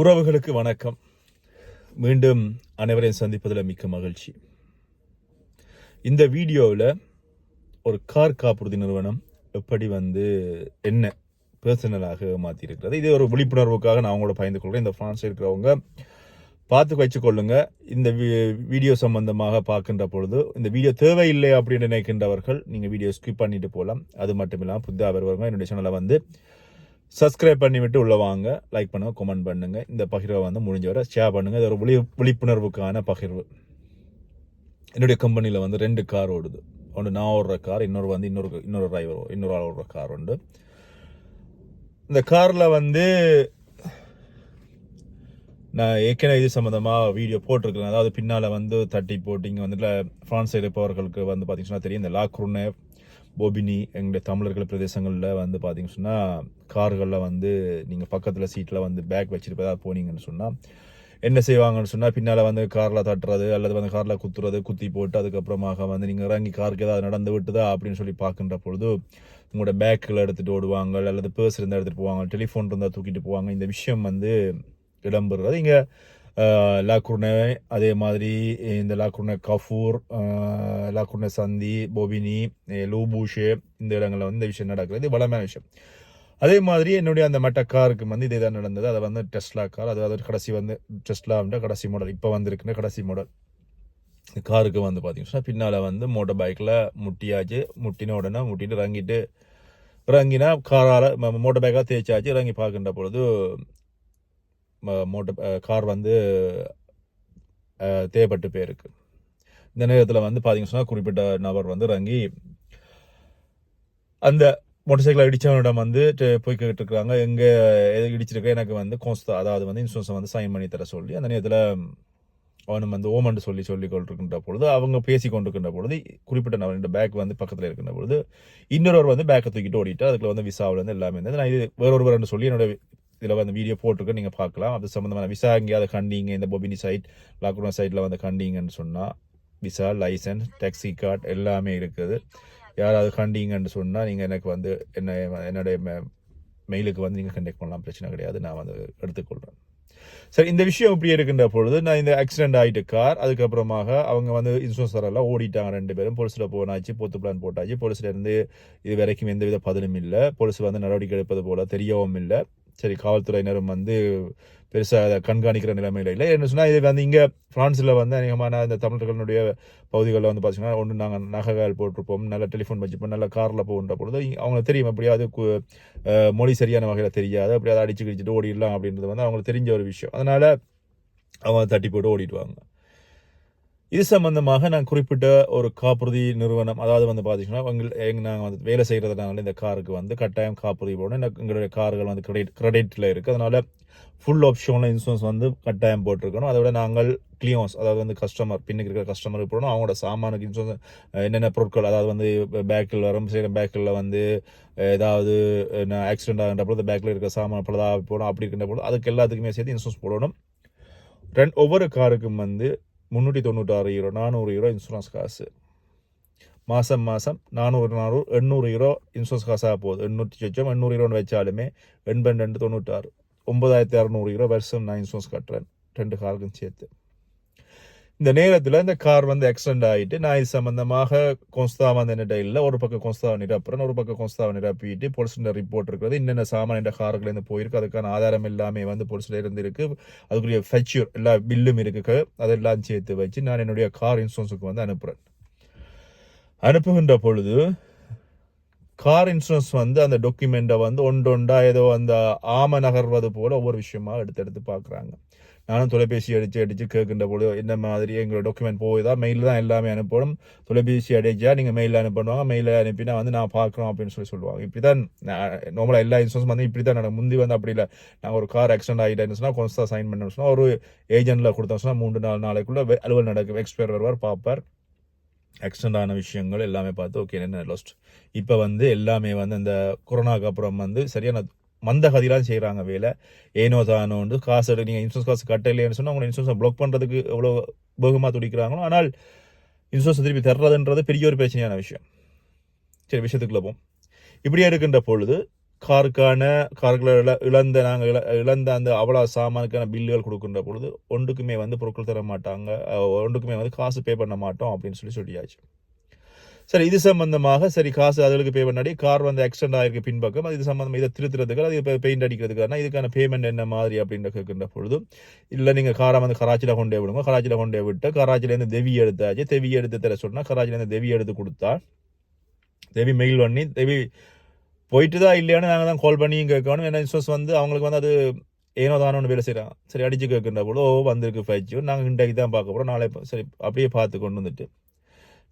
உறவுகளுக்கு வணக்கம். மீண்டும் அனைவரையும் சந்திப்பதில் மிக்க மகிழ்ச்சி. இந்த வீடியோவில் ஒரு கார் காப்புறுதி நிறுவனம் எப்படி வந்து என்ன பர்சனலாக மாற்றிருக்கிறது இது ஒரு விழிப்புணர்வுக்காக நான் அவங்களோட பயந்து கொள்கிறேன். இந்த ஃப்ரான்ஸ் இருக்கிறவங்க பார்த்து வச்சுக்கொள்ளுங்க இந்த வீடியோ சம்பந்தமாக பார்க்கின்ற பொழுது இந்த வீடியோ தேவையில்லை அப்படின்னு நினைக்கின்றவர்கள் நீங்கள் வீடியோ ஸ்கிப் பண்ணிட்டு போகலாம். அது மட்டும் இல்லாமல் புதிதாக வருவாங்க என்னுடைய சேனலை வந்து சப்ஸ்கிரைப் பண்ணி விட்டு வாங்க. லைக் பண்ணுங்கள் கமெண்ட் பண்ணுங்கள் இந்த பகிர்வை வந்து முடிஞ்ச வரை ஷேர் பண்ணுங்கள் இது ஒரு விழி விழிப்புணர்வுக்கான பகிர்வு. என்னுடைய கம்பெனியில் வந்து ரெண்டு கார் ஓடுது. ஒன்று நான் ஓடுற கார் இன்னொரு வந்து இன்னொரு இன்னொரு டிரைவர் இன்னொரு ஆள் ஓடுற கார் உண்டு. இந்த காரில் வந்து நான் ஏற்கனவே இது சம்மந்தமாக வீடியோ போட்டிருக்கேன் அதாவது பின்னால் வந்து தட்டி போட்டு இங்கே வந்து ஃப்ரான்ஸ் இருப்பவர்களுக்கு வந்து பார்த்திங்கன்னா தெரியும். இந்த லாக்ருனே பொபினி எங்களுடைய தமிழர்கள் பிரதேசங்களில் வந்து பார்த்தீங்கன்னு சொன்னால் கார்களில் வந்து நீங்கள் பக்கத்தில் சீட்டில் வந்து பேக் வச்சுட்டு ஏதாவது போனீங்கன்னு சொன்னால் என்ன செய்வாங்கன்னு சொன்னால் பின்னால் வந்து காரில் தட்டுறது அல்லது வந்து காரில் குத்துறது குத்தி போட்டு அதுக்கப்புறமாக வந்து நீங்கள் இறங்கி காருக்கு ஏதாவது நடந்து விட்டுதா அப்படின்னு சொல்லி பார்க்கின்ற பொழுது உங்களோட பேக்கில் எடுத்துகிட்டு ஓடுவாங்க அல்லது பேர்ஸ் இருந்தால் எடுத்துகிட்டு போவாங்க டெலிஃபோன் இருந்தால் தூக்கிட்டு போவாங்க இந்த விஷயம் வந்து இடம்பெறுறது. இங்கே லாக்குர்னே அதே மாதிரி இந்த லாக்குர்னே கஃபூர் அஹ், லாக்குர்னே சந்தி பொபினி லூபூஷே இந்த இடங்களில் வந்து இந்த விஷயம் நடக்கிறது இது விஷயம். அதே மாதிரி என்னுடைய அந்த மெட்ட காருக்கு வந்து இதே தான் நடந்தது. அதை வந்து டெஸ்லா கார் அதாவது கடைசி வந்து டெஸ்லான்ற கடைசி மாடல் இப்போ வந்திருக்குன்னு கடைசி மாடல் காருக்கு வந்து பார்த்தீங்கன்னா பின்னால் வந்து மோட்டர் பைக்கில் முட்டியாச்சு. முட்டின உடனே முட்டிட்டு இறங்கிட்டு இறங்கினா காரால் மோட்டர் பைக்காக தேய்ச்சாச்சு. இறங்கி பார்க்கின்ற பொழுது மோட்டர் கார் வந்து தேவைப்பட்டு போயிருக்கு இந்த நேரத்தில் வந்து பார்த்தீங்கன்னு சொன்னால் குறிப்பிட்ட நபர் வந்து இறங்கி அந்த மோட்டர் சைக்கிளை இடித்தவனிடம் வந்து போய் கேட்டு இருக்காங்க எது இடிச்சிருக்க எனக்கு வந்து கோஸ்தா அதாவது வந்து இன்சூரன்ஸை வந்து சைன் பண்ணி தர சொல்லி அந்த நேரத்தில் அவனும் வந்து ஓமண்டு சொல்லி சொல்லி கொண்டிருக்கின்ற பொழுது அவங்க பேசி கொண்டிருக்கின்ற பொழுது குறிப்பிட்ட நபர் பேக் வந்து பக்கத்தில் இருக்கின்ற பொழுது இன்னொருவர் வந்து பேக்கை தூக்கிட்டு ஓடிட்டு அதுக்குள்ள வந்து விசாவில் வந்து எல்லாமே இருந்தது. நான் இது வேறொருவர் சொல்லி என்னோட இதில் வந்து வீடியோ போட்டிருக்கேன் நீங்கள் பார்க்கலாம். அது சம்மந்தமான விசா எங்கேயாவது கண்டிங்க இந்த பொபினி சைட் லாக்குனா சைட்டில் வந்து கண்டிங்கன்னு சொன்னால் விசா லைசன்ஸ் டாக்ஸி கார்டு எல்லாமே இருக்குது. யாராவது கண்டிங்கன்னு சொன்னால் நீங்கள் எனக்கு வந்து என்ன என்னுடைய மெயிலுக்கு வந்து நீங்கள் கண்டெக்ட் பண்ணலாம். பிரச்சனை கிடையாது. நான் வந்து எடுத்துக்கொள்கிறேன் சரி இந்த விஷயம் இப்படி இருக்கின்ற பொழுது நான் இந்த ஆக்சிடென்ட் ஆகிட்டு கார் அதுக்கப்புறமாக அவங்க வந்து இன்சூரன்ஸ் தரெல்லாம் ஓடிட்டாங்க ரெண்டு பேரும். போலீஸில் போனாச்சு பொத்து பிளான் போட்டாச்சு. போலீஸ்லேருந்து இது வரைக்கும் எந்த வித பதிலும் இல்லை. போலீஸ் வந்து நடவடிக்கை எடுப்பது போல தெரியவும் இல்லை. சரி காவல்துறையினரும் வந்து பெருசாக அதை கண்காணிக்கிற நிலைமையில் இல்லை. என்ன சொன்னால் இது வந்து இங்கே ஃப்ரான்ஸில் வந்து அநேகமான இந்த தமிழர்களுடைய பகுதிகளில் வந்து பார்த்திங்கன்னா ஒன்று நாங்கள் நகைகள் போட்டிருப்போம் நல்ல டெலிஃபோன் வச்சுப்போம் நல்ல காரில் போகின்ற பொழுது அவங்களுக்கு தெரியும் எப்படியாவது மொழி சரியான வகையில் தெரியாது அப்படியாவது அடிச்சு கிடிச்சிட்டு ஓடிடலாம் அப்படின்றது வந்து அவங்களுக்கு தெரிஞ்ச ஒரு விஷயம். அதனால் அவங்க தட்டி போட்டு ஓடிடுவாங்க. இது சம்பந்தமாக நான் குறிப்பிட்ட ஒரு காப்புறுதி நிறுவனம் அதாவது வந்து பார்த்தீங்கன்னா எங்கள் எங்கள் நாங்கள் வந்து வேலை செய்கிறதுனால இந்த காருக்கு வந்து கட்டாயம் காப்புறுதி போடணும். எங்களுடைய கார்கள் வந்து கிரெடிட் கிரெடிட்டில் இருக்குது அதனால் ஃபுல் ஆப்ஷனில் இன்சூரன்ஸ் வந்து கட்டாயம் போட்டிருக்கணும். அதை விட நாங்கள் கிளியோன்ஸ் அதாவது வந்து கஸ்டமர் பின்னுக்கு இருக்கிற கஸ்டமருக்கு போடணும். அவங்களோட சாமானுக்கு இன்சூரன்ஸ் என்னென்ன பொருட்கள் அதாவது வந்து பேக்கில் வரும் சில பேக்கில் வந்து ஏதாவது ஆக்சிடென்ட் ஆகின்ற பொழுது பேக்கில் இருக்கிற சாமான் பழுதாக போடணும் அப்படி இருக்கின்ற பொழுது அதுக்கு எல்லாத்துக்குமே சேர்த்து இன்சூரன்ஸ் போடணும். ரெண்டு ஒவ்வொரு காருக்கும் வந்து முந்நூற்றி தொண்ணூற்றாறு யூரோ நானூறு யூரோ இன்சூரன்ஸ் காசு. மாதம் மாதம் நானூறு நானூறு எண்ணூறு யூரோ இன்சூரன்ஸ் காசாக போகுது. எண்ணூற்றி சொச்சம் எண்ணூறு யூரோன்னு வச்சாலுமே எண்பது ரெண்டு தொண்ணூற்றாறு ஒன்பதாயிரத்தி அறநூறு யூரோ வருஷம் நான் இன்சூரன்ஸ் கட்டுறேன். ரெண்டு காருக்கும் சேர்த்து. இந்த நேரத்தில் இந்த கார் வந்து ஆக்சிடென்ட் ஆகிட்டு நான் இது சம்மந்தமாக கொஸ்தா வந்து என்னட்ட இல்லை ஒரு பக்கம் கொஸ்தாவை நிரப்புறேன் ஒரு பக்கம் கொஸ்தாவை நிரப்பிட்டு போலீஸ்ல ரிப்போர்ட் இருக்கிறது. என்னென்ன சாமான் என்ற கார்கள்லேருந்து போயிருக்கு அதுக்கான ஆதாரம் எல்லாமே வந்து போலீஸ்ல இருந்து இருக்கு அதுக்குரிய ஃபெச்சூர் எல்லா பில்லும் இருக்கு. அதெல்லாம் சேர்த்து வச்சு நான் என்னுடைய கார் இன்சூரன்ஸுக்கு வந்து அனுப்புகிறேன் அனுப்புகின்ற பொழுது கார் இன்சூரன்ஸ் வந்து அந்த டாக்குமெண்ட்டை வந்து ஒன்றொண்டா ஏதோ அந்த ஆம நகர்வது போல ஒவ்வொரு விஷயமா எடுத்து எடுத்து பார்க்குறாங்க. நானும் தொலைபேசி அடித்து அடித்து கேட்கின்ற பொழுது என்ன மாதிரி எங்களோட டாக்குமெண்ட் போகுதா? மெயில் தான் எல்லாமே அனுப்பணும். தொலைபேசி அடிச்சா நீங்கள் மெயிலில் அனுப்பிடுவாங்க மெயிலில் அனுப்பினா வந்து நான் பார்க்குறோம் அப்படின்னு சொல்லி சொல்லுவாங்க. இப்படி தான் நார்மலாக எல்லா இன்சூரன்ஸ் வந்து இப்படி தான் நடக்கும். முந்தி வந்து அப்படி இல்லை. நாங்கள் ஒரு கார் ஆக்சிடென்ட் ஆகிட்டேன்னு சொன்னால் கொஞ்சம் சைன் பண்ணணும்னு சொன்னால் ஒரு ஏஜென்ட்டில் கொடுத்தோம் சொன்னால் மூன்று நாலு நாளைக்குள்ளே அலுவல் நடக்கும். எக்ஸ்பயர் வருவார் பார்ப்பார். ஆக்சிடென்ட் ஆன விஷயங்கள் எல்லாமே பார்த்து ஓகே என்ன லாஸ்ட் இப்போ வந்து எல்லாமே வந்து இந்த கொரோனாக்கு அப்புறம் வந்து சரியான மந்தகதிலாம் செய்கிறாங்க வேலை. ஏனோ தானோண்டு காசு நீங்கள் இன்சூரன்ஸ் காசு கட்டலைன்னு சொன்னால் அவங்க இன்சூரன்ஸை ப்ளாக் பண்ணுறதுக்கு எவ்வளோ வேகமாக துடிக்கிறாங்களோ ஆனால் இன்சூரன்ஸ் திருப்பி தர்றதுன்றது பெரிய ஒரு பிரச்சனையான விஷயம். சரி விஷயத்துக்குள்ள போம் இப்படியே இருக்கின்ற பொழுது காருக்கான கார்களை இழ இழந்த நாங்கள் இழ இழந்த அந்த அவ்வளோ சாமானுக்கான பில்லுகள் கொடுக்கின்ற பொழுது ஒன்றுக்குமே வந்து பொருட்கள் தர மாட்டாங்க ஒன்றுக்குமே வந்து காசு பே பண்ண மாட்டோம் அப்படின்னு சொல்லி சொல்லியாச்சு. சரி இது சம்பந்தமாக சரி காசு அதுகளுக்கு பே பண்ணாடி கார் வந்து ஆக்சிடென்ட் ஆகிருக்கு பின்பக்கம் அது இது சம்பந்தமாக இதை திருத்துறதுக்கு அது இப்போ பெயிண்ட் அடிக்கிறதுக்கான இதுக்கான பேமெண்ட் என்ன மாதிரி அப்படின்ற கேட்கின்ற பொழுது இல்லை நீங்கள் காரை வந்து கராச்சியில் கொண்டே விடுங்க கராச்சியில் கொண்டே விட்டு கராச்சிலேருந்து தெவி எடுத்தாச்சு தெவி எடுத்து தர சொன்னால் கராச்சிலேருந்து தெவி எடுத்து கொடுத்தா தெவி மெயில் பண்ணி தெவி போயிட்டு தான் இல்லையான்னு நாங்கள் தான் கால் பண்ணியும் கேட்கணும். ஏன்னா இன்சூரன்ஸ் வந்து அவங்களுக்கு வந்து அது ஏனோ தானோன்னு வேலை செய்கிறாங்க சரி அடிச்சு கேட்கின்ற போது ஓ வந்திருக்கு ஃபைச்சு நாங்கள் இன்றைக்கு தான் பார்க்க போகிறோம் நாளை சரி அப்படியே பார்த்து கொண்டு வந்துட்டு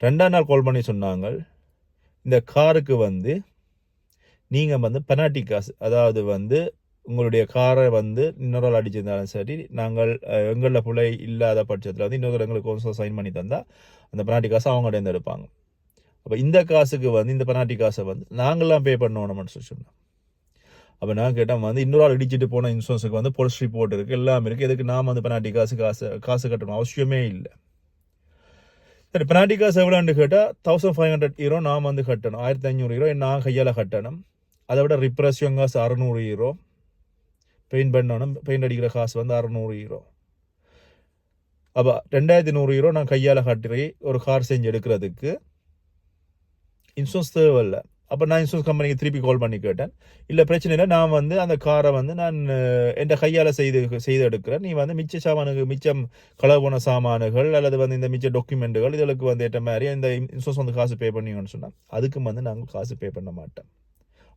ரெண்டாம் நாள் கால் பண்ணி சொன்னாங்க இந்த காருக்கு வந்து நீங்கள் வந்து பெனால்டி காசு அதாவது வந்து உங்களுடைய காரை வந்து இன்னொரு ஆள் அடிச்சிருந்தாலும் சரி நாங்கள் எங்களில் பிள்ளை இல்லாத பட்சத்தில் வந்து இன்னொரு எங்களுக்கு சைன் பண்ணி தந்தால் அந்த பெனால்டி காசு அவங்க கிட்டேருந்து எடுப்பாங்க. அப்போ இந்த காசுக்கு வந்து இந்த பெனால்டி காசை வந்து நாங்களாம் பே பண்ணணும்னு சொல்லி சொன்னோம் அப்போ நான் கேட்டேன் வந்து இன்னொரு ஆள் இடிச்சிட்டு போன இன்சூரன்ஸுக்கு வந்து போலீஸ் ரிப்போர்ட் இருக்குது எல்லாம் இருக்குது எதுக்கு நாம் வந்து பெனால்டி காசு காசு காசு கட்டணும் அவசியமே இல்லை. சரி பெனால்டி காசு எவ்வளோன்னு கேட்டால் தௌசண்ட் ஃபைவ் ஹண்ட்ரட் ஹீரோ நான் வந்து கட்டணும். ஆயிரத்தி ஐநூறு ஹீரோ நான் கையால் கட்டணும். அதை விட ரிப்ரஸியம் காசு அறநூறு ஹீரோ பெயிண்ட் பண்ணணும். பெயிண்ட் அடிக்கிற காசு வந்து அறநூறு ஹீரோ அப்போ ரெண்டாயிரத்தி நூறு ஹீரோ நான் கையால் கட்டுறேன். ஒரு கார் செஞ்சு எடுக்கிறதுக்கு. இன்சூரன்ஸ் தேவையில்லை. அப்போ நான் இன்சூரன்ஸ் கம்பெனிக்கு திருப்பி கால் பண்ணி கேட்டேன். இல்லை பிரச்சனை இல்லை. நான் வந்து அந்த காரை வந்து நான் என் கையால் செய்து செய்து எடுக்கிறேன் நீ வந்து மிச்ச சாமானுக்கு மிச்சம் களவு போன சாமானுகள் அல்லது வந்து இந்த மிச்ச டாக்குமெண்ட்டுகள் இதுகளுக்கு வந்து ஏற்ற மாதிரி இந்த இன்சூரன்ஸ் வந்து காசு பே பண்ணிங்கன்னு சொன்னால் அதுக்கும் வந்து நாங்கள் காசு பே பண்ண மாட்டோம்.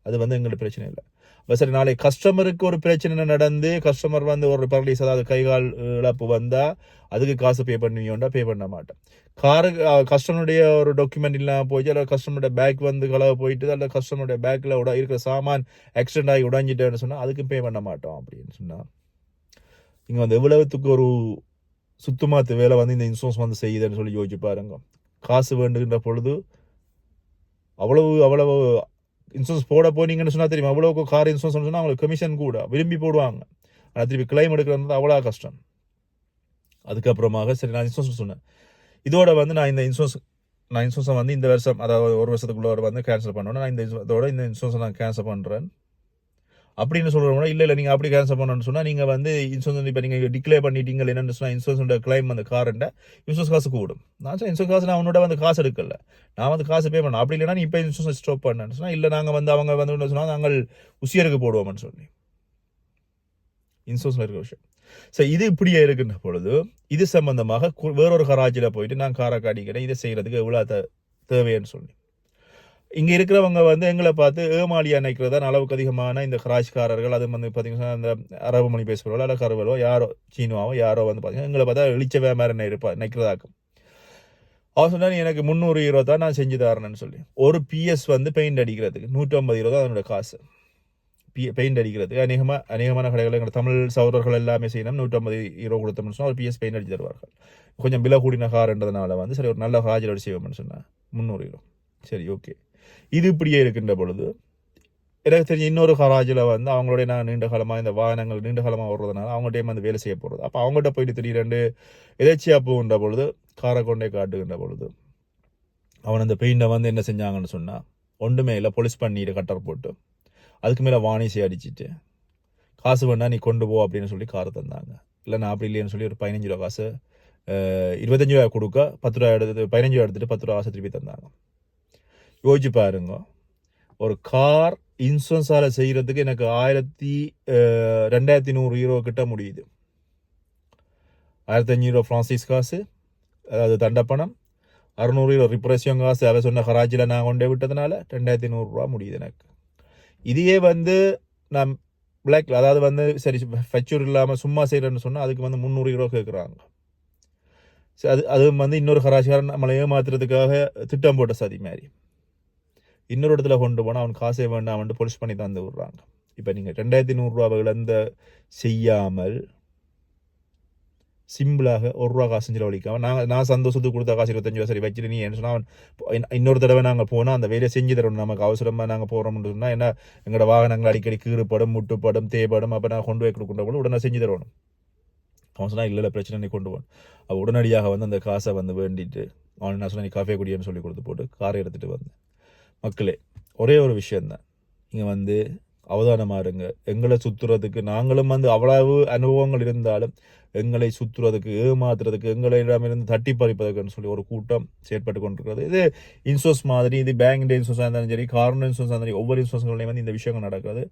அது வந்து எங்களுக்கு பிரச்சனை இல்லை. சரி நாளை கஸ்டமருக்கு ஒரு பிரச்சனை நடந்து கஸ்டமர் வந்து ஒரு பரலீஸ் அதாவது கைகால் இழப்பு வந்தால் அதுக்கு காசு பே பண்ணுவீங்கண்டா பே பண்ண மாட்டேன் காரு கஸ்டமருடைய ஒரு டாக்குமெண்ட் இல்லாமல் போயிடுச்சு அல்லது கஸ்டமருடைய பேக் வந்து கலவை போயிட்டு அல்லது கஸ்டமருடைய பேக்கில் உட இருக்கிற சாமான் ஆக்சிடென்ட் ஆகி உடஞ்சிட்டேன்னு சொன்னால் அதுக்கும் பே பண்ண மாட்டோம் அப்படின்னு சொன்னால் இங்கே வந்து எவ்வளவுத்துக்கு ஒரு சுத்தமாத்து வேலை வந்து இந்த இன்சூரன்ஸ் வந்து செய்யுதுன்னு சொல்லி யோசிச்சு பாருங்க. காசு வேண்டுகின்ற பொழுது அவ்வளவு அவ்வளவு இன்சூரன்ஸ் போட போனீங்கன்னு சொன்னால் தெரியும்? அவ்வளோ கார் இன்சூரன்ஸ் சொன்னால் அவங்களுக்கு கமிஷன் கூட. விரும்பி போடுவாங்க. ஆனால் திருப்பி கிளைம் எடுக்கிறது அவ்வளோ கஷ்டம். அதுக்கப்புறமாக சரி நான் இன்சூரன்ஸ் சொன்னேன். இதோட வந்து நான் இந்த இன்சூரன்ஸ் நான் இன்சூரன்ஸை வந்து இந்த வருஷம் அதாவது ஒரு வருஷத்துக்குள்ள வந்து கேன்சல் பண்ணோன்னா நான் இந்த இதோட இந்த இன்சூரன்ஸை நான் கேன்சல் பண்ணுறேன் அப்படின்னு சொல்கிறவங்க இல்லை இல்லை நீங்கள் அப்படி கேன்சல் பண்ணணும்னு சொன்னால் நீங்கள் வந்து இன்சூரன்ஸ் இப்போ நீங்கள் டிக்ளேர் பண்ணிட்டீங்க என்னென்னு சொன்னால் இன்சூரன்ஸோட கிளைம் அந்த காரண்ட இன்சூரன்ஸ் காசு கூடும். நான் சொன்னால் இன்சூரன்ஸ் காசு நான் உன்னோட வந்து காசு எடுக்கல. நான் வந்து காசு பே பண்ணேன் அப்படி இல்லைனா நீ இப்போ இன்சூரன்ஸ் ஸ்டாப் பண்ணேன்னு சொன்னால் இல்லை நாங்கள் வந்து அவங்க வந்து சொன்னால் நாங்கள் உசியருக்கு போடுவோம்னு சொல்லி இன்சூரன்ஸில் இருக்கிற விஷயம். ஸோ இது இப்படியே இருக்கின்ற பொழுது இது சம்பந்தமாக வேறொரு கராஜியில் போயிட்டு நான் காரை காட்டிக்கிறேன் இதை செய்கிறதுக்கு எவ்வளோ தேவைன்னு சொல்லி இங்கே இருக்கிறவங்க வந்து எங்களை பார்த்து ஏமாளியா நினைக்கிறது? தான் அளவுக்கு அதிகமான இந்த கிராஷ்காரர்கள் அது வந்து பார்த்தீங்கன்னா அந்த அரபு மொழி பேசுகிறவங்களோ அல்ல கருவலோ யாரோ சீனுவாவோ யாரோ வந்து பார்த்தீங்கன்னா எங்களை பார்த்தா இழிச்சவே மாதிரி நினைப்பா நினைக்கிறதாக்கும். அவர் சொன்னால் நீ எனக்கு முந்நூறு ஈரோ தான் நான் செஞ்சு தரேன்னு சொல்லி. ஒரு பிஎஸ் வந்து பெயிண்ட் அடிக்கிறதுக்கு நூற்றம்பது இருபது தான் அதனோட காசு. பி பெயிண்ட் அடிக்கிறதுக்கு அநேகமாக அநேகமான கடைகள் எங்கள் தமிழ் சௌரர்கள் எல்லாமே செய்யணும் நூற்றம்பது ஈரோ கொடுத்தோம்னு சொன்னால் ஒரு பிஎஸ் பெயிண்ட் அடிச்சு தருவார்கள். கொஞ்சம் விலை கூடின கார்ன்றதுனால வந்து சரி ஒரு நல்ல காஜில் அடி செய்வோம்னு சொன்னேன் முந்நூறு ஈரோ சரி ஓகே இது இப்படியே இருக்கின்ற பொழுது எனக்கு தெரிஞ்ச இன்னொரு ஹராஜில் வந்து அவங்களுடைய நான் நீண்ட காலமாக இந்த வாகனங்கள் நீண்ட காலமாக வர்றதுனால அவங்கள்டையும் வந்து வேலை செய்ய போகிறது அப்போ அவங்கள்ட்ட போயிட்டு திடீரெண்டு எதேச்சியாக போகின்ற பொழுது காரை கொண்டே காட்டுகின்ற பொழுது அவன் அந்த பெயிண்டை வந்து என்ன செஞ்சாங்கன்னு சொன்னால் ஒன்றுமே இல்லை போலீஸ் பண்ணிட்டு கட்டர் போட்டு அதுக்கு மேலே வாணிசி அடிச்சிட்டு காசு வேணால் நீ கொண்டு போ அப்படின்னு சொல்லி கார் தந்தாங்க. இல்லை நான் அப்படி இல்லைன்னு சொல்லி ஒரு பதினஞ்சு ரூபா காசு இருபத்தஞ்சு ரூபா கொடுக்க பத்து ரூபா எடுத்து பதினஞ்சு ரூபா எடுத்துட்டு பத்து ரூபா காசு திருப்பி தந்தாங்க. யோசிச்சு பாருங்க. ஒரு கார் இன்சூரன்ஸால் செய்கிறதுக்கு எனக்கு ஆயிரத்தி ரெண்டாயிரத்தி நூறு யூரோ கிட்ட முடியுது. ஆயிரத்தி அஞ்சூறு ஃப்ரான்சிஸ் காசு அதாவது தண்டப்பணம் அறுநூறு யூரோ ரிப்ரேஷன் காசு அதை சொன்ன கராச்சியில் நான் கொண்டே விட்டதுனால ரெண்டாயிரத்தி நூறுரூவா முடியுது எனக்கு. இதையே வந்து நான் பிளாக் அதாவது வந்து சரி ஃபெச்சூர் இல்லாமல் சும்மா செய்கிறேன்னு சொன்னால் அதுக்கு வந்து முந்நூறு யூரோ கேட்குறாங்க சரி அது அது வந்து இன்னொரு கராச்சிக்காரன் நம்மளை ஏமாத்துறதுக்காக திட்டம் போட்ட சதி மாதிரி. இன்னொரு இடத்துல கொண்டு போனால் அவன் காசே வேண்டாம்னு போலீஸ் பண்ணி தந்து விடுறாங்க. இப்போ நீங்கள் ரெண்டாயிரத்தி நூறுரூவா இழந்த செய்யாமல் சிம்பிளாக ஒரு ரூபா காசு செலவழிக்காம நாங்கள் நான் சந்தோஷத்துக்கு கொடுத்த காசு இருபத்தஞ்சு ரூபா சரி வச்சுட்டு நீ என்ன சொன்னால் அவன் இன்னொரு தடவை நாங்கள் போனால் அந்த வேலையை செஞ்சு தரணும். நமக்கு அவசரமாக நாங்கள் போகிறோம்னு சொன்னால் என்ன எங்களோட வாகனங்கள் அடிக்கடி கீறுபடும் முட்டுப்படும் தேப்படும் அப்போ நான் கொண்டு போய் கொடுக்கணும். கூட உடனே செஞ்சு தரணும். அவன் சொன்னால் இல்லை இல்லை பிரச்சனை நீ கொண்டு போகணும். அவள் உடனடியாக வந்து அந்த காசை வந்து வேண்டிட்டு அவன் நான் சொன்ன நீ காஃபே குடியன்னு சொல்லி கொடுத்து போட்டு காரை எடுத்துகிட்டு வந்தேன். மக்களே ஒரே ஒரு விஷயந்தான் இங்கே வந்து அவதானமாக இருங்க. எங்களை சுற்றுறதுக்கு நாங்களும் வந்து அவ்வளவு அனுபவங்கள் இருந்தாலும் எங்களை சுற்றுறதுக்கு ஏமாத்துறதுக்கு எங்களிடமிருந்து தட்டி பறிப்பதற்குன்னு சொல்லி ஒரு கூட்டம் செயற்பட்டு கொண்டிருக்கிறது. இது இன்சூரன்ஸ் மாதிரி இது பேங்க் இன்சூரன்ஸாக இருந்தாலும் சரி கார்னர் இன்சூரன்ஸ் இருந்தாலும் ஒவ்வொரு இன்சூரன்ஸ்களையும் வந்து இந்த விஷயங்கள் நடக்கிறது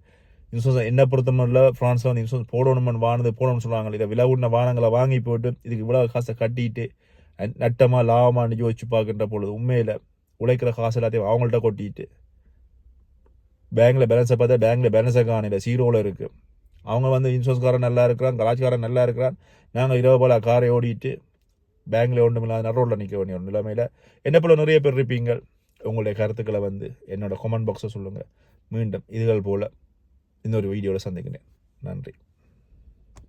இன்சூரன்ஸ் என்ன பொறுத்தமல்ல ஃப்ரான்ஸில் வந்து இன்சூரன்ஸ் போடணும்னு வானது போடணும்னு சொல்லுவாங்க இதை விலை உண்ண வானங்களை வாங்கி போட்டு இதுக்கு இவ்வளோ காசை கட்டிட்டு நட்டமாக லாபமாக அனுப்பி யோசிச்சு பார்க்கின்ற பொழுது உண்மையில் உழைக்கிற காசு எல்லாத்தையும் அவங்கள்ட்ட கொட்டிட்டு பேங்க்ல பேலன்ஸை பார்த்தா பேங்க்ல பேலன்ஸை காணல சீரோவில் இருக்கு. அவங்க வந்து இன்சூரன்ஸ்காரன் நல்லா இருக்கிறான் கலாச்சாரம் நல்லா இருக்கிறான். நாங்கள் இரவு போல காரை ஓடிட்டு பேங்க்ல ஒன்றும் இல்லாத நடுவில் நிற்க வேண்டிய ஒரு நிலைமையில் என்ன போல நிறைய பேர் இருப்பீங்க. உங்களுடைய கருத்துக்களை வந்து என்னோட கமெண்ட் பாக்ஸை சொல்லுங்கள் மீண்டும் இதுகள் போல் இன்னொரு வீடியோவில் சந்திக்கிறேன். நன்றி.